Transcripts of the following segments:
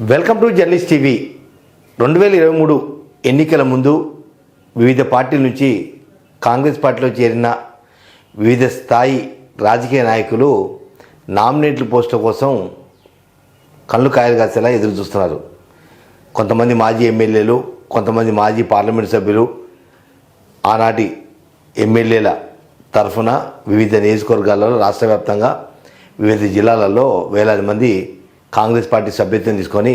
Welcome to journalist TV. రెండు వేల ఇరవై మూడు ఎన్నికల ముందు వివిధ పార్టీల నుంచి కాంగ్రెస్ పార్టీలో చేరిన వివిధ స్థాయి రాజకీయ నాయకులు నామినేట్ల పోస్టుల కోసం కళ్ళు కాయలు కాసేలా ఎదురు చూస్తున్నారు. కొంతమంది మాజీ ఎమ్మెల్యేలు కొంతమంది మాజీ పార్లమెంట్ సభ్యులు ఆనాటి ఎమ్మెల్యేల తరఫున వివిధ నియోజకవర్గాలలో రాష్ట్ర వ్యాప్తంగా వివిధ జిల్లాలలో వేలాది మంది కాంగ్రెస్ పార్టీ సభ్యత్వం తీసుకొని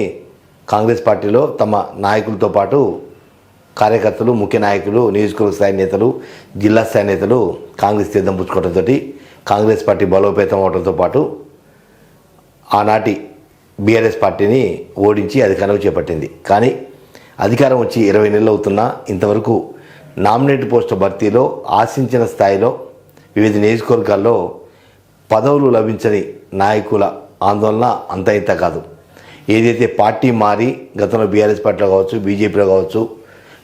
కాంగ్రెస్ పార్టీలో తమ నాయకులతో పాటు కార్యకర్తలు ముఖ్య నాయకులు నియోజకవర్గ స్థాయి నేతలు జిల్లా స్థాయి నేతలు కాంగ్రెస్ తీర్థం పుచ్చుకోవడంతో కాంగ్రెస్ పార్టీ బలోపేతం అవడంతో పాటు ఆనాటి బీఆర్ఎస్ పార్టీని ఓడించి అధికారం చేపట్టింది. కానీ అధికారం వచ్చి ఇరవై నెలలు అవుతున్నా ఇంతవరకు నామినేట్ పోస్టు భర్తీలో ఆశించిన స్థాయిలో వివిధ నియోజకవర్గాల్లో పదవులు లభించని నాయకుల ఆందోళన అంత ఇంత కాదు. ఏదైతే పార్టీ మారి గతంలో బీఆర్ఎస్ పార్టీలో కావచ్చు బీజేపీలో కావచ్చు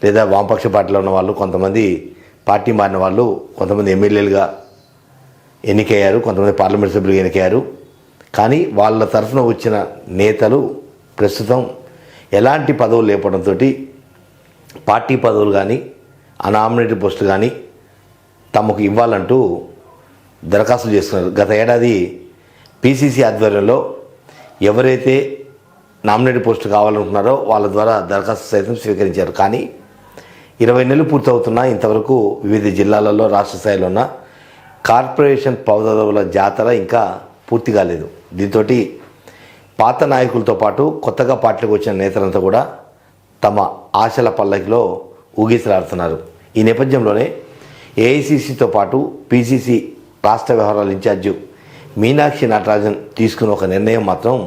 లేదా వామపక్ష పార్టీలో ఉన్న వాళ్ళు కొంతమంది పార్టీ మారిన వాళ్ళు కొంతమంది ఎమ్మెల్యేలుగా ఎన్నికయ్యారు కొంతమంది పార్లమెంట్ సభ్యులు ఎన్నికయ్యారు. కానీ వాళ్ళ తరఫున వచ్చిన నేతలు ప్రస్తుతం ఎలాంటి పదవులు లేపడంతో పార్టీ పదవులు కానీ అనామినేటెడ్ పోస్టులు కానీ తమకు ఇవ్వాలంటూ దరఖాస్తులు చేస్తున్నారు. గత ఏడాది పీసీసీ ఆధ్వర్యంలో ఎవరైతే నామినేట్ పోస్టు కావాలనుకున్నారో వాళ్ళ ద్వారా దరఖాస్తు సైతం స్వీకరించారు. కానీ ఇరవై నెలలు పూర్తవుతున్నా ఇంతవరకు వివిధ జిల్లాలలో రాష్ట్ర స్థాయిలో ఉన్న కార్పొరేషన్ పదవుల జాతర ఇంకా పూర్తి కాలేదు. దీంతో పాత నాయకులతో పాటు కొత్తగా పార్టీలకు వచ్చిన నేతలంతా కూడా తమ ఆశల పల్లకిలో ఊగిసలాడుతున్నారు. ఈ నేపథ్యంలోనే ఏఐసిసితో పాటు పీసీసీ రాష్ట్ర వ్యవహారాల ఇన్ఛార్జి మీనాక్షి నటరాజన్ తీసుకున్న ఒక నిర్ణయం మాత్రం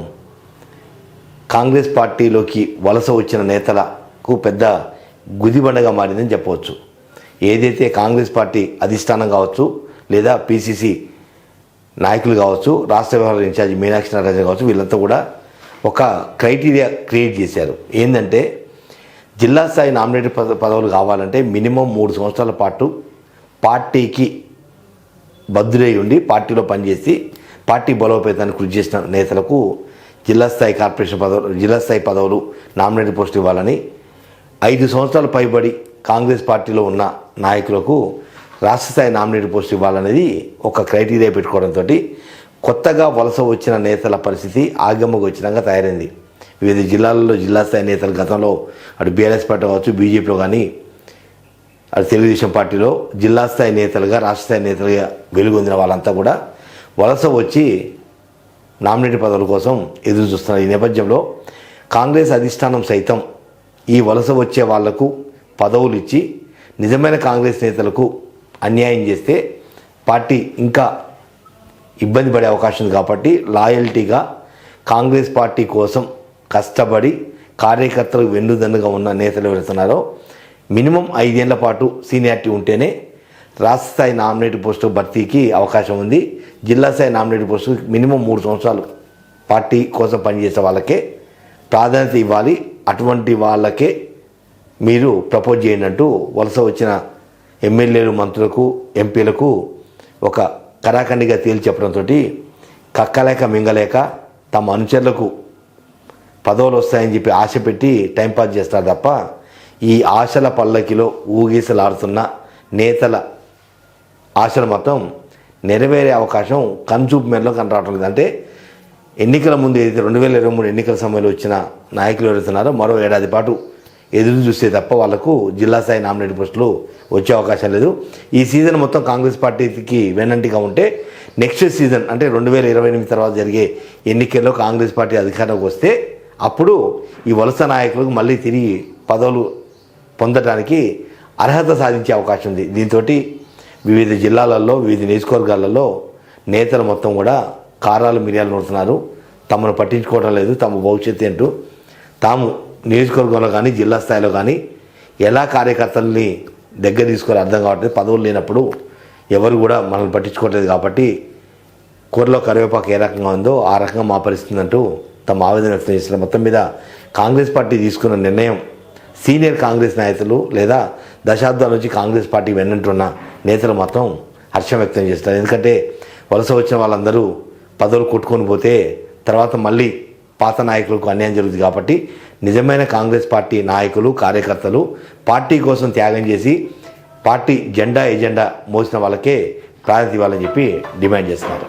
కాంగ్రెస్ పార్టీలోకి వలస వచ్చిన నేతలకు పెద్ద గుదిబండగా మారిందని చెప్పవచ్చు. ఏదైతే కాంగ్రెస్ పార్టీ అధిష్టానం కావచ్చు లేదా పిసిసి నాయకులు కావచ్చు రాష్ట్ర వ్యవహార ఇన్ఛార్జ్ మీనాక్షి నటరాజన్ కావచ్చు వీళ్ళంతా కూడా ఒక క్రైటీరియా క్రియేట్ చేశారు. ఏంటంటే జిల్లా స్థాయి నామినేటెడ్ పద పదవులు కావాలంటే మినిమం మూడు సంవత్సరాల పాటు పార్టీకి బద్దులై ఉండి పార్టీలో పనిచేసి పార్టీ బలోపేతానికి కృషి చేసిన నేతలకు జిల్లా స్థాయి కార్పొరేషన్ పదవులు జిల్లా స్థాయి పదవులు నామినేటెడ్ పోస్టు ఇవ్వాలని ఐదు సంవత్సరాలు పైబడి కాంగ్రెస్ పార్టీలో ఉన్న నాయకులకు రాష్ట్ర స్థాయి నామినేటెడ్ పోస్ట్ ఇవ్వాలనేది ఒక క్రైటీరియా పెట్టుకోవడంతో కొత్తగా వలస వచ్చిన నేతల పరిస్థితి ఆగమ్మకు వచ్చినంగా తయారైంది. వివిధ జిల్లాలలో జిల్లా స్థాయి నేతలు గతంలో అటు బీఆర్ఎస్ పార్టీ కావచ్చు బీజేపీలో కానీ అటు తెలుగుదేశం పార్టీలో జిల్లా స్థాయి నేతలుగా రాష్ట్ర స్థాయి నేతలుగా వెలుగొందిన వాళ్ళంతా కూడా వలస వచ్చి నామినేటి పదవుల కోసం ఎదురు చూస్తున్నారు ఈ నేపథ్యంలో కాంగ్రెస్ అధిష్టానం సైతం ఈ వలస వచ్చే వాళ్ళకు పదవులు ఇచ్చి నిజమైన కాంగ్రెస్ నేతలకు అన్యాయం చేస్తే పార్టీ ఇంకా ఇబ్బంది పడే అవకాశం ఉంది కాబట్టి లాయల్టీగా కాంగ్రెస్ పార్టీ కోసం కష్టపడి కార్యకర్తలకు వెన్నుదన్నుగా ఉన్న నేతలు వెళుతున్నారో మినిమం ఐదేళ్ళ పాటు సీనియారిటీ ఉంటేనే రాష్ట్ర స్థాయి నామినేటెడ్ పోస్టు భర్తీకి అవకాశం ఉంది. జిల్లా స్థాయి నామినేటెడ్ పోస్టు మినిమం మూడు సంవత్సరాలు పార్టీ కోసం పనిచేసే వాళ్ళకే ప్రాధాన్యత ఇవ్వాలి. అటువంటి వాళ్ళకే మీరు ప్రపోజ్ చేయండి అంటూ వలస వచ్చిన ఎమ్మెల్యేలు మంత్రులకు ఎంపీలకు ఒక కరాఖండిగా తేల్చి చెప్పడంతో కక్కలేక మింగలేక తమ అనుచరులకు పదవులు వస్తాయని చెప్పి ఆశ పెట్టి టైంపాస్ చేస్తారు తప్ప ఈ ఆశల పల్లకిలో ఊగీసలాడుతున్న నేతల ఆశలు మాత్రం నెరవేరే అవకాశం కనుచూపు మేరలో కనరావటం లేదు. అంటే ఎన్నికల ముందు ఏదైతే రెండు వేల ఇరవై మూడు ఎన్నికల సమయంలో వచ్చిన నాయకులు ఎవరుతున్నారో మరో ఏడాది పాటు ఎదురు చూస్తే తప్ప వాళ్ళకు జిల్లా స్థాయి నామినేట్ పోస్టులు వచ్చే అవకాశం లేదు. ఈ సీజన్ మొత్తం కాంగ్రెస్ పార్టీకి వెనంటిగా ఉంటే నెక్స్ట్ సీజన్ అంటే రెండు వేల ఇరవై ఎనిమిది తర్వాత జరిగే ఎన్నికల్లో కాంగ్రెస్ పార్టీ అధికారంలోకి వస్తే అప్పుడు ఈ వలస నాయకులకు మళ్ళీ తిరిగి పదవులు పొందడానికి అర్హత సాధించే అవకాశం ఉంది. దీంతో వివిధ జిల్లాలలో వివిధ నియోజకవర్గాలలో నేతలు మొత్తం కూడా కారాలు మిరియాలు నడుతున్నారు తమను పట్టించుకోవడం లేదు తమ భవిష్యత్తు ఏంటో. తాము నియోజకవర్గంలో కానీ జిల్లా స్థాయిలో కానీ ఎలా కార్యకర్తల్ని దగ్గర తీసుకోవాలి అర్థం కావట్లేదు. పదవులు లేనప్పుడు ఎవరు కూడా మనల్ని పట్టించుకోవట్లేదు కాబట్టి కూరలో కరివేపాకు ఏ రకంగా ఉందో ఆ రకంగా మా పరిస్థితి అంటూ తమ ఆవేదన వ్యక్తం చేసిన మొత్తం మీద కాంగ్రెస్ పార్టీ తీసుకున్న నిర్ణయం సీనియర్ కాంగ్రెస్ నాయకులు లేదా దశాబ్దాల నుంచి కాంగ్రెస్ పార్టీ వెన్నంటున్న నేతలు మాత్రం హర్షం వ్యక్తం చేస్తారు ఎందుకంటే వలస వచ్చిన వాళ్ళందరూ పదవులు కొట్టుకొని పోతే తర్వాత మళ్ళీ పాత నాయకులకు అన్యాయం జరుగుతుంది కాబట్టి నిజమైన కాంగ్రెస్ పార్టీ నాయకులు కార్యకర్తలు పార్టీ కోసం త్యాగం చేసి పార్టీ జెండా ఎజెండా మోసిన వాళ్ళకే ప్రాధాన్యత ఇవ్వాలని చెప్పి డిమాండ్ చేస్తున్నారు.